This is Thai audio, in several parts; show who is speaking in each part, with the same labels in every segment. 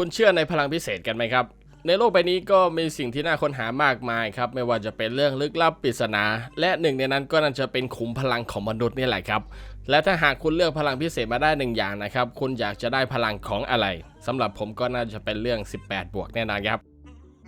Speaker 1: คุณเชื่อในพลังพิเศษกันไหมครับ ในโลกใบนี้ก็มีสิ่งที่น่าค้นหามากมายครับ ไม่ว่าจะเป็นเรื่องลึกลับปริศนา และหนึ่งในนั้นก็น่าจะเป็นขุมพลังของมนุษย์นี่แหละครับ และถ้าหากคุณเลือกพลังพิเศษมาได้หนึ่งอย่างนะครับ คุณอยากจะได้พลังของอะไรสำหรับผมก็น่าจะเป็นเรื่อง 18 บวกแน่นอนครับ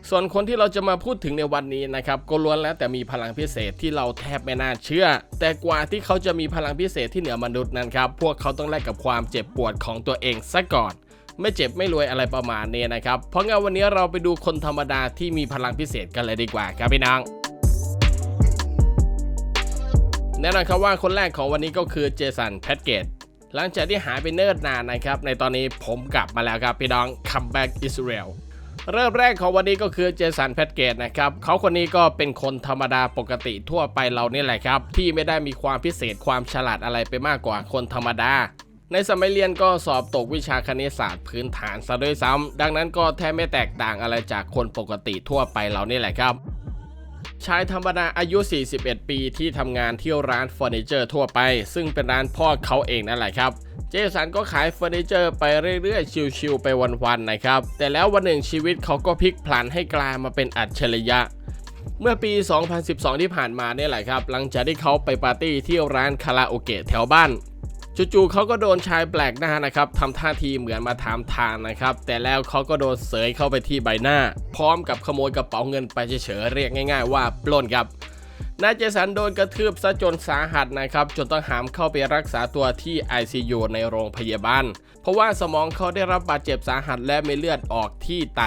Speaker 1: ส่วนคนที่เราจะมาพูดถึงในวันนี้นะครับก็ล้วนแล้วแต่มีพลังพิเศษที่เราแทบไม่น่าเชื่อ แต่กว่าที่เขาจะมีพลังพิเศษที่เหนือมนุษย์นั้นครับ พวกเขาต้องแลกกับความเจ็บปวดของตัวเองซะก่อน ไม่เจ็บไม่รวยอะไรประมาณนี้นะครับ เพราะงั้นวันนี้เราไปดูคนธรรมดาที่มีพลังพิเศษกันเลยดีกว่าครับพี่น้องแน่นอนครับว่าคนแรกของวันนี้ก็คือเจสันแพทเกตหลังจากที่หายไปเนิ่นนานนะครับ ในตอนนี้ผมกลับมาแล้วครับพี่น้อง come back Israel เริ่มแรกของวันนี้ก็คือเจสันแพทเกตนะครับเขาคนนี้ก็เป็นคนธรรมดาปกติทั่วไปเรานี่แหละครับ ที่ไม่ได้มีความพิเศษความฉลาดอะไรไปมากกว่าคนธรรมดา ในสมัยเรียนก็สอบตกวิชาคณิตศาสตร์พื้นฐานซะด้วยซ้ำดังนั้นก็แทบไม่แตกต่างอะไรจากคนปกติทั่วไปเรานี่แหละครับชายธรรมดาอายุ 41 ปีที่ทำงานที่ร้านเฟอร์นิเจอร์ทั่วไป ซึ่งเป็นร้านพ่อเขาเองนั่นแหละครับ เจสันก็ขายเฟอร์นิเจอร์ไปเรื่อยๆ ชิวๆไปวันๆนะครับ แต่แล้ววันหนึ่งชีวิตเขาก็พลิกพลันให้กลายมาเป็นอัจฉริยะ เมื่อปี 2012 ที่ผ่านมาเนี่ยแหละครับ หลังจากที่เขาไปปาร์ตี้ที่ร้านคาราโอเกะแถวบ้าน จู่ๆเขาก็โดนชายแปลกหน้านะครับทำท่าทีเหมือนมาถามทางนะครับ แต่แล้วเขาก็โดนเสยเข้าไปที่ใบหน้า พร้อมกับขโมยกระเป๋าเงินไปเฉยๆเรียกง่าย ๆ ว่าปล้นครับนายเจสันโดนกระทืบซะจนสาหัสนะครับ จนต้องหามเข้าไปรักษาตัวที่ ICU ในโรงพยาบาล เพราะว่าสมองเขาได้รับบาดเจ็บสาหัสและมีเลือดออกที่ไต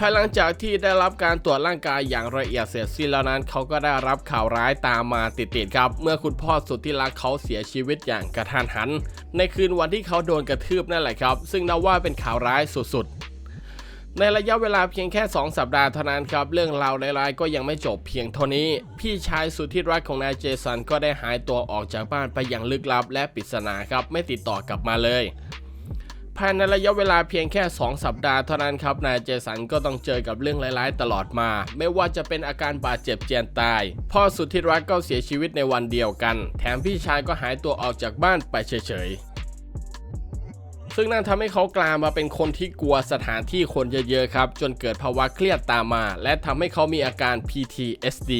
Speaker 1: ภายหลังจากที่ได้รับการตรวจร่างกายอย่างละเอียดเสร็จสิ้นแล้วนั้น เขาก็ได้รับข่าวร้ายตามมาติดๆครับ เมื่อคุณพ่อสุดที่รักเขาเสียชีวิตอย่างกระทันหัน ในคืนวันที่เขาโดนกระทืบนั่นแหละครับ ซึ่งนับว่าเป็นข่าวร้ายสุดๆ ในระยะเวลาเพียงแค่ 2 สัปดาห์เท่านั้นครับ เรื่องราวร้ายๆก็ยังไม่จบเพียงเท่านี้ พี่ชายสุดที่รักของนายเจสันก็ได้หายตัวออกจากบ้านไปอย่างลึกลับและปริศนาครับไม่ติดต่อกลับมาเลย ภายในระยะเวลาเพียงแค่ 2 สัปดาห์เท่านั้นครับนายเจสันก็ต้องเจอกับเรื่องร้ายๆ ตลอดมา ไม่ว่าจะเป็นอาการบาดเจ็บเจียนตาย พ่อสุดที่รักก็เสียชีวิตในวันเดียวกัน แถมพี่ชายก็หายตัวออกจากบ้านไปเฉยๆซึ่งนั่นทำให้เขากลายมาเป็นคนที่กลัวสถานที่คนเยอะๆครับ จนเกิดภาวะเครียดตามมา และทำให้เขามีอาการ PTSD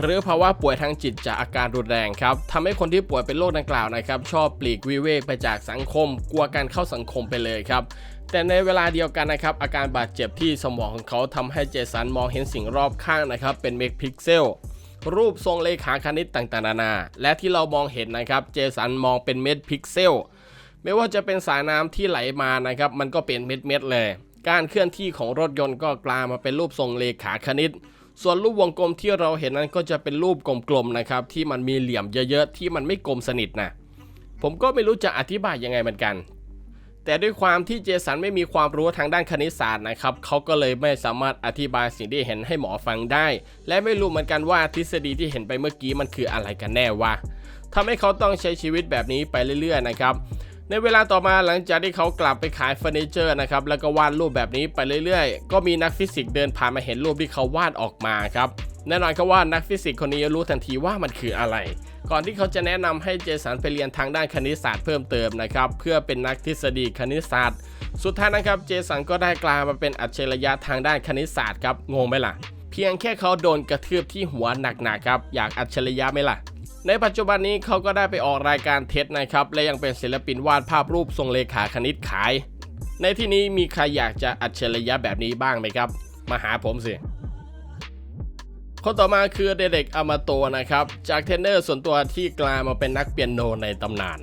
Speaker 1: หรือภาวะป่วยทางจิตจากอาการรุนแรงครับทำให้คนที่ป่วยเป็นโรคดังกล่าวนะครับ ชอบปลีกวิเวกไปจากสังคม กลัวการเข้าสังคมไปเลยครับแต่ในเวลาเดียวกันนะครับ อาการบาดเจ็บที่สมองของเขาทำให้เจสันมองเห็นสิ่งรอบข้างนะครับ เป็นเมกพิกเซลรูปทรงเลขาคณิตต่างๆนานา และที่เรามองเห็นนะครับ เจสันมองเป็นเม็ดพิกเซลไม่ว่าจะเป็นสายน้ำที่ไหลมานะครับ มันก็เป็นเม็ดๆเลย การเคลื่อนที่ของรถยนต์ก็กลายมาเป็นรูปทรงเลขาคณิต ส่วนรูปวงกลมที่เราเห็นนั้นก็จะเป็นรูปกลมๆนะครับ ที่มันมีเหลี่ยมเยอะๆ ที่มันไม่กลมสนิทนะผมก็ไม่รู้จะอธิบายยังไงเหมือนกัน แต่ด้วยความที่เจสันไม่มีความรู้ทางด้านคณิตศาสตร์นะครับเขาก็เลยไม่สามารถอธิบายสิ่งที่เห็นให้หมอฟังได้ และไม่รู้เหมือนกันว่าทฤษฎีที่เห็นไปเมื่อกี้มันคืออะไรกันแน่วะทำให้เขาต้องใช้ชีวิตแบบนี้ไปเรื่อยๆนะครับ ในเวลาต่อมาหลังจากที่เขากลับไปขายเฟอร์นิเจอร์นะครับแล้วก็วาดรูปแบบนี้ไปเรื่อยๆ ก็มีนักฟิสิกส์เดินผ่านมาเห็นรูปที่เขาวาดออกมาครับแน่นอนครับว่านักฟิสิกส์คนนี้รู้ทันทีว่ามันคืออะไร ก่อนที่เขาจะแนะนำให้เจสันไปเรียนทางด้านคณิตศาสตร์เพิ่มเติมนะครับเพื่อเป็นนักทฤษฎีคณิตศาสตร์ สุดท้ายนะครับเจสันก็ได้กลายมาเป็นอัจฉริยะทางด้านคณิตศาสตร์ครับงงไหมล่ะ เพียงแค่เขาโดนกระทืบที่หัวหนักๆครับอยากอัจฉริยะไหมล่ะ ในปัจจุบันนี้เขาก็ได้ไปออกรายการเท็ดนะครับ และยังเป็นศิลปินวาดภาพรูปทรงเลขาคณิตขาย ในที่นี้มีใครอยากจะอัจฉริยะแบบนี้บ้างไหมครับ มาหาผมสิคนต่อมาคือเด็กอามาโตนะครับ จากเทรนเนอร์ส่วนตัวที่กลายมาเป็นนักเปียโนในตำนาน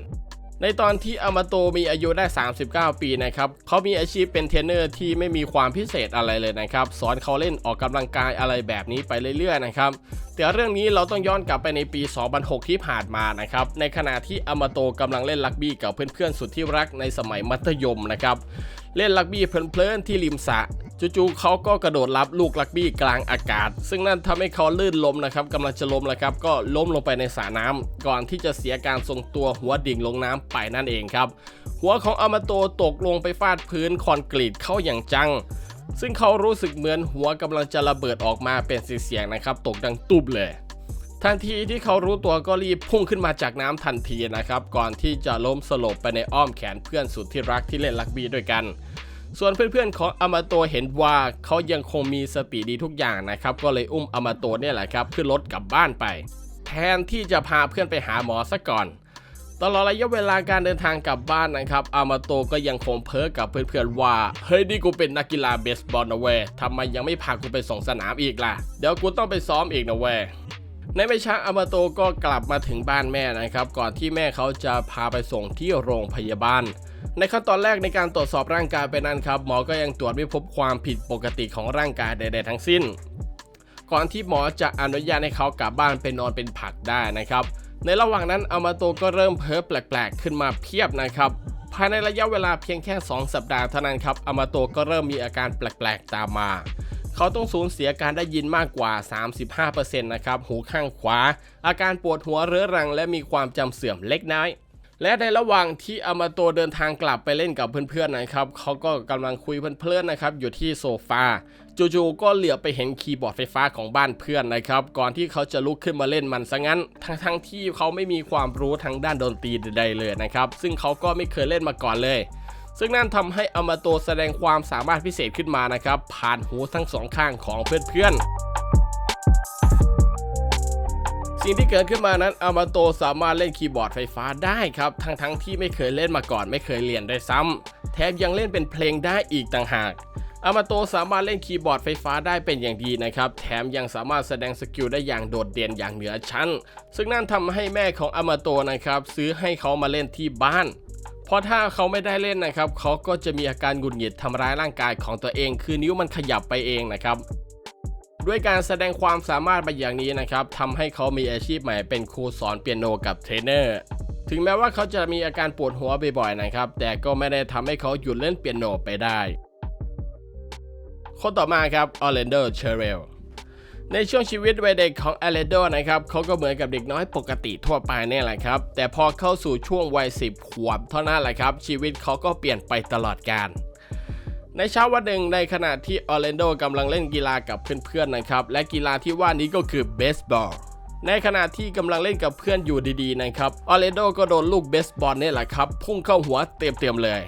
Speaker 1: ในตอนที่อามาโตมีอายุได้ 39 ปีนะครับเขามีอาชีพเป็นเทรนเนอร์ที่ไม่มีความพิเศษอะไรเลยนะครับ สอนเขาเล่นออกกำลังกายอะไรแบบนี้ไปเรื่อยๆนะครับ แต่เรื่องนี้เราต้องย้อนกลับไปในปี 2006 ที่ผ่านมานะครับ ในขณะที่อามาโตกำลังเล่นรักบี้กับเพื่อนๆ สุดที่รักในสมัยมัธยมนะครับ เล่นรักบี้เพลินๆที่ริมสระจู่ๆเขาก็กระโดดรับลูกรักบี้กลางอากาศ ซึ่งนั่นทำให้เขาลื่นล้มนะครับกำลังจะล้มแล้วครับ ก็ล้มลงไปในสระน้ำก่อนที่จะเสียการทรงตัวหัวดิ่งลงน้ำไปนั่นเองครับ หัวของอามาโตตกลงไปฟาดพื้นคอนกรีตเข้าอย่างจัง ซึ่งเขารู้สึกเหมือนหัวกำลังจะระเบิดออกมาเป็นเสียงๆนะครับ ตกดังตุบเลย ทันทีที่เขารู้ตัวก็รีบพุ่งขึ้นมาจากน้ำทันทีนะครับ ก่อนที่จะล้มสลบไปในอ้อมแขนเพื่อนสุดที่รักที่เล่นรักบี้ด้วยกัน ส่วนเพื่อนๆของอามาโตเห็นว่าเขายังคงมีสติดีทุกอย่างนะครับ ก็เลยอุ้มอามาโตเนี่ยแหละครับขึ้นรถกลับบ้านไป แทนที่จะพาเพื่อนไปหาหมอซะก่อน ตลอดระยะเวลาการเดินทางกลับบ้านนะครับ อามาโตก็ยังคงเพ้อกับเพื่อนๆว่า เฮ้ยนี่กูเป็นนักกีฬาเบสบอลนะเว้ยทำไมยังไม่พากูไปส่งสนามอีกล่ะ เดี๋ยวกูต้องไปซ้อมอีกนะเว้ยในไม่ช้าอามาโตก็กลับมาถึงบ้านแม่นะครับ ก่อนที่แม่เขาจะพาไปส่งที่โรงพยาบาล ในขั้นตอนแรกในการตรวจสอบร่างกายไปนั้นครับ หมอก็ยังตรวจไม่พบความผิดปกติของร่างกายใดๆทั้งสิ้น ก่อนที่หมอจะอนุญาตให้เขากลับบ้านไปนอนเป็นผักได้นะครับ ในระหว่างนั้นอามาโตก็เริ่มเพ้อแปลกๆ ขึ้นมาเพียบนะครับภายในระยะเวลาเพียงแค่ 2 สัปดาห์เท่านั้นครับอามาโตก็เริ่มมีอาการแปลกๆ ตามมา เขาต้องสูญเสียการได้ยินมากกว่า 35%นะครับ หูข้างขวา อาการปวดหัวเรื้อรังและมีความจำเสื่อมเล็กน้อย และในระหว่างที่อามาโตเดินทางกลับไปเล่นกับเพื่อนๆนะครับเขาก็กำลังคุยเพลินๆนะครับอยู่ที่โซฟาจู่ๆก็เหลือบไปเห็นคีย์บอร์ดไฟฟ้าของบ้านเพื่อนนะครับ ก่อนที่เขาจะลุกขึ้นมาเล่นมันซะงั้น ทั้งๆที่เขาไม่มีความรู้ทางด้านดนตรีใดๆเลยนะครับ ซึ่งเขาก็ไม่เคยเล่นมาก่อนเลย ซึ่งนั่นทำให้อามาโตแสดงความสามารถพิเศษขึ้นมานะครับ ผ่านหูทั้งสองข้างของเพื่อนๆ สิ่งที่เกิดขึ้นมานั้นอามาโตสามารถเล่นคีย์บอร์ดไฟฟ้าได้ครับ ทั้งๆที่ไม่เคยเล่นมาก่อนไม่เคยเรียนด้วยซ้ำแถมยังเล่นเป็นเพลงได้อีกต่างหากอามาโตสามารถเล่นคีย์บอร์ดไฟฟ้าได้เป็นอย่างดีนะครับ แถมยังสามารถแสดงสกิลได้อย่างโดดเด่นอย่างเหนือชั้น ซึ่งนั่นทำให้แม่ของอามาโตนะครับ ซื้อให้เขามาเล่นที่บ้าน เพราะถ้าเขาไม่ได้เล่นนะครับ เขาก็จะมีอาการหงุดหงิดทำร้ายร่างกายของตัวเอง คือนิ้วมันขยับไปเองนะครับ ด้วยการแสดงความสามารถมาอย่างนี้นะครับทำให้เขามีอาชีพใหม่เป็นครูสอนเปียโนกับเทรนเนอร์ถึงแม้ว่าเขาจะมีอาการปวดหัวบ่อยๆนะครับ แต่ก็ไม่ได้ทำให้เขาหยุดเล่นเปียโนไปได้ คนต่อมาครับออร์แลนโดเชเรลในช่วงชีวิตวัยเด็กของอเลโดนะครับเขาก็เหมือนกับเด็กน้อยปกติทั่วไปเนี่ยแหละครับ แต่พอเข้าสู่ช่วงวัย 10 ขวบเท่านั้นแหละครับ ชีวิตเขาก็เปลี่ยนไปตลอดกาล ในเช้าวันหนึ่งในขณะที่ออร์แลนโดกำลังเล่นกีฬากับเพื่อนๆนะครับ และกีฬาที่ว่านี้ก็คือเบสบอลในขณะที่กำลังเล่นกับเพื่อนอยู่ดีๆนะครับ ออร์แลนโดก็โดนลูกเบสบอลนี่แหละครับ พุ่งเข้าหัวเต็มๆเลย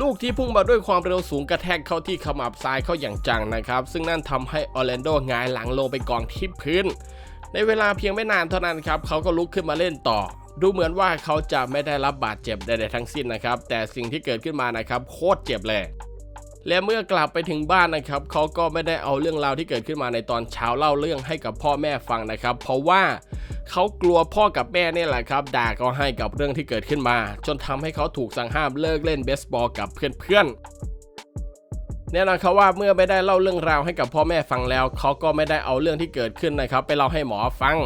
Speaker 1: ลูกที่พุ่งมาด้วยความเร็วสูงกระแทกเข้าที่ขมับซ้ายเข้าอย่างจังนะครับ ซึ่งนั่นทำให้ออร์แลนโดงายหลังลงไปกองที่พื้น ในเวลาเพียงไม่นานเท่านั้นครับเขาก็ลุกขึ้นมาเล่นต่อ ดูเหมือนว่าเขาจะไม่ได้รับบาดเจ็บใดๆทั้งสิ้นนะครับ แต่สิ่งที่เกิดขึ้นมานะครับโคตรเจ็บเลย และเมื่อกลับไปถึงบ้านนะครับเขาก็ไม่ได้เอาเรื่องราวที่เกิดขึ้นมาในตอนเช้าเล่าเรื่องให้กับพ่อแม่ฟังนะครับ เพราะว่าเขากลัวพ่อกับแม่เนี่ยแหละครับด่าเขาให้กับเรื่องที่เกิดขึ้นมา จนทำให้เขาถูกสั่งห้ามเลิกเล่นเบสบอลกับเพื่อนๆแน่นอนครับว่าเมื่อไม่ได้เล่าเรื่องราวให้กับพ่อแม่ฟังแล้ว เขาก็ไม่ได้เอาเรื่องที่เกิดขึ้นนะครับ ไปเล่าให้หมอฟัง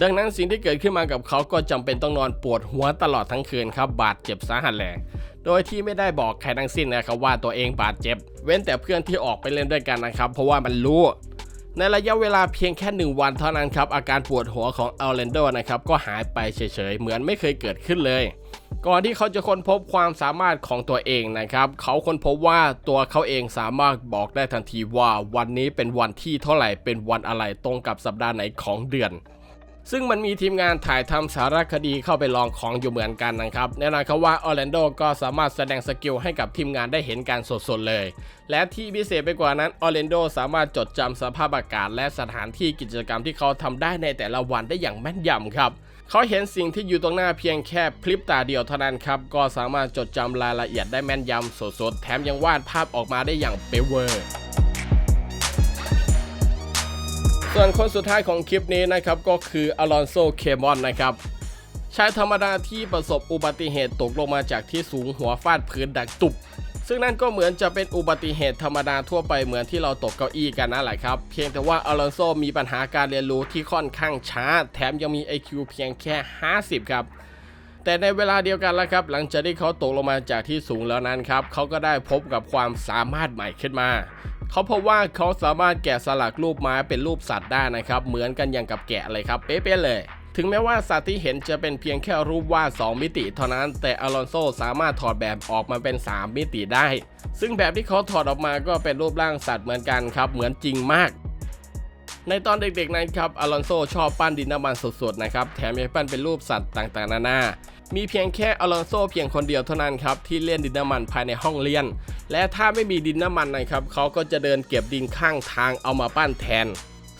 Speaker 1: ดังนั้นสิ่งที่เกิดขึ้นมากับเขาก็จำเป็นต้องนอนปวดหัวตลอดทั้งคืนครับบาดเจ็บสาหัสแหละโดยที่ไม่ได้บอกใครทั้งสิ้นนะครับว่าตัวเองบาดเจ็บ เว้นแต่เพื่อนที่ออกไปเล่นด้วยกันนะครับ เพราะว่ามันรู้ ในระยะเวลาเพียงแค่หนึ่งวันเท่านั้นครับ อาการปวดหัวของออร์แลนโดนะครับก็หายไปเฉยๆ เหมือนไม่เคยเกิดขึ้นเลย ก่อนที่เขาจะค้นพบความสามารถของตัวเองนะครับ เขาค้นพบว่าตัวเขาเองสามารถบอกได้ทันทีว่าวันนี้เป็นวันที่เท่าไหร่เป็นวันอะไรตรงกับสัปดาห์ไหนของเดือน ซึ่งมันมีทีมงานถ่ายทำสารคดีเข้าไปลองของอยู่เหมือนกันนะครับแน่นอนครับว่าออร์แลนโดก็สามารถแสดงสกิลให้กับทีมงานได้เห็นการสดๆเลย และที่พิเศษไปกว่านั้นออร์แลนโดสามารถจดจำสภาพอากาศ และสถานที่กิจกรรมที่เขาทำได้ในแต่ละวันได้อย่างแม่นยำครับเขาเห็นสิ่งที่อยู่ตรงหน้าเพียงแค่พลิบตาเดียวเท่านั้นครับก็สามารถจดจำรายละเอียดได้แม่นยำสดๆแถมยังวาดภาพออกมาได้อย่างเป๊ะเวอร์ ส่วนคนสุดท้ายของคลิปนี้นะครับก็คืออลอนโซ เคมอนนะครับชายธรรมดาที่ประสบอุบัติเหตุตกลงมาจากที่สูงหัวฟาดพื้นดังตุบซึ่งนั่นก็เหมือนจะเป็นอุบัติเหตุธรรมดาทั่วไปเหมือนที่เราตกเก้าอี้กันนั่นแหละครับ เพียงแต่ว่าอลอนโซมีปัญหาการเรียนรู้ที่ค่อนข้างช้า แถมยังมี IQ เพียงแค่ 50 ครับ แต่ในเวลาเดียวกันแล้วครับ หลังจากที่เขาตกลงมาจากที่สูงแล้วนั้นครับเขาก็ได้พบกับความสามารถใหม่ขึ้นมา เขาพบว่าเขาสามารถแกะสลักรูปไม้เป็นรูปสัตว์ได้นะครับ เหมือนกันอย่างกับแกะเลยครับ เป๊ะๆเลย ถึงแม้ว่าสัตว์ที่เห็นจะเป็นเพียงแค่รูปวาด 2 มิติ เท่านั้น แต่อลอนโซสามารถถอดแบบออกมาเป็น 3 มิติได้ ซึ่งแบบที่เขาถอดออกมาก็เป็นรูปร่างสัตว์เหมือนกันครับ เหมือนจริงมากในตอนเด็กๆนั้นครับอลอนโซชอบปั้นดินน้ำมันสดๆนะครับ แถมยังปั้นเป็นรูปสัตว์ต่างๆ นานา มีเพียงแค่อลอนโซเพียงคนเดียวเท่านั้นครับที่เล่นดินน้ำมันภายในห้องเรียน และถ้าไม่มีดินน้ำมันนะครับเขาก็จะเดินเก็บดินข้างทางเอามาปั้นแทน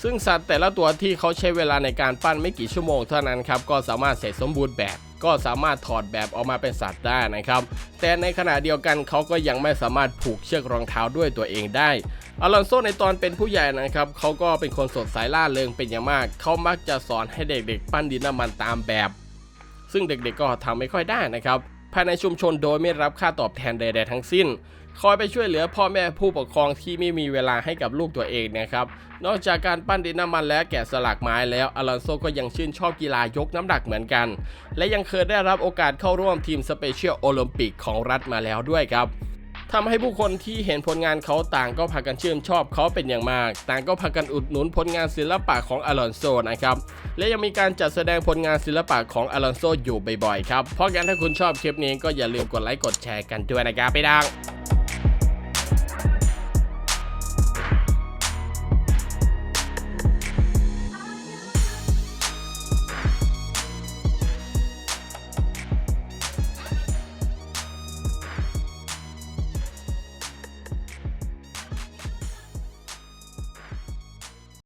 Speaker 1: ซึ่งสัตว์แต่ละตัวที่เขาใช้เวลาในการปั้นไม่กี่ชั่วโมงเท่านั้นครับก็สามารถเสร็จสมบูรณ์แบบก็สามารถถอดแบบออกมาเป็นสัตว์ได้นะครับ แต่ในขณะเดียวกันเขาก็ยังไม่สามารถผูกเชือกรองเท้าด้วยตัวเองได้ อลอนโซในตอนเป็นผู้ใหญ่นะครับ เขาก็เป็นคนสดใสล่าเริงเป็นอย่างมาก เขามักจะสอนให้เด็กๆ ปั้นดินน้ำมันตามแบบ ซึ่งเด็กๆก็ทำไม่ค่อยได้นะครับภายในชุมชนโดยไม่รับค่าตอบแทนใดๆทั้งสิ้น คอยไปช่วยเหลือพ่อแม่ผู้ปกครองที่ไม่มีเวลาให้กับลูกตัวเองนะครับ นอกจากการปั้นดินน้ำมันและแกะสลักไม้แล้วอลอนโซก็ยังชื่นชอบกีฬายกน้ำหนักเหมือนกัน และยังเคยได้รับโอกาสเข้าร่วมทีมสเปเชียลโอลิมปิกของรัฐมาแล้วด้วยครับ ทำให้ผู้คนที่เห็นผลงานเขาต่างก็พากันชื่นชอบเขาเป็นอย่างมาก ต่างก็พากันอุดหนุนผลงานศิลปะของอลอนโซนะครับ และยังมีการจัดแสดงผลงานศิลปะของอลอนโซอยู่บ่อยๆครับ เพราะงั้นถ้าคุณชอบคลิปนี้ก็อย่าลืมกดไลค์กดแชร์กันด้วยนะครับไปดัง